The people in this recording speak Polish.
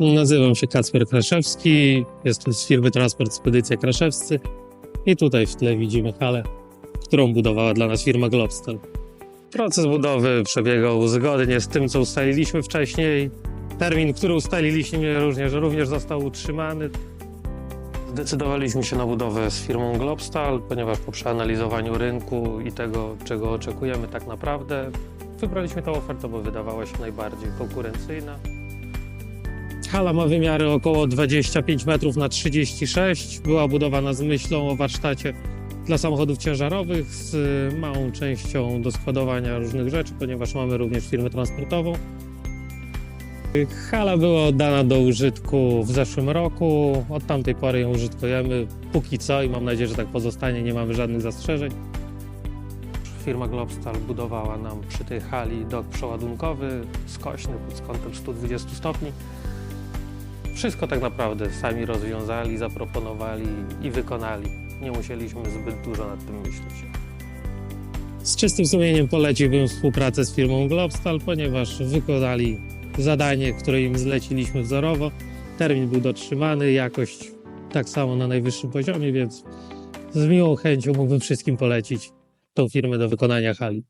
Nazywam się Kacper Kraszewski, jestem z firmy Transport Spedycja Kraszewscy i tutaj w tle widzimy halę, którą budowała dla nas firma Globstal. Proces budowy przebiegał zgodnie z tym, co ustaliliśmy wcześniej. Termin, który ustaliliśmy również, również został utrzymany. Zdecydowaliśmy się na budowę z firmą Globstal, ponieważ po przeanalizowaniu rynku i tego, czego oczekujemy tak naprawdę, wybraliśmy tę ofertę, bo wydawała się najbardziej konkurencyjna. Hala ma wymiary około 25 metrów na 36. Była budowana z myślą o warsztacie dla samochodów ciężarowych z y, małą częścią do składowania różnych rzeczy, ponieważ mamy również firmę transportową. Hala była oddana do użytku w zeszłym roku. Od tamtej pory ją użytkujemy póki co i mam nadzieję, że tak pozostanie. Nie mamy żadnych zastrzeżeń. Firma Globstal budowała nam przy tej hali dok przeładunkowy, skośny pod kątem 120 stopni. Wszystko tak naprawdę sami rozwiązali, zaproponowali i wykonali. Nie musieliśmy zbyt dużo nad tym myśleć. Z czystym sumieniem poleciłbym współpracę z firmą Globstal, ponieważ wykonali zadanie, które im zleciliśmy wzorowo. Termin był dotrzymany, jakość tak samo na najwyższym poziomie, więc z miłą chęcią mógłbym wszystkim polecić tą firmę do wykonania hali.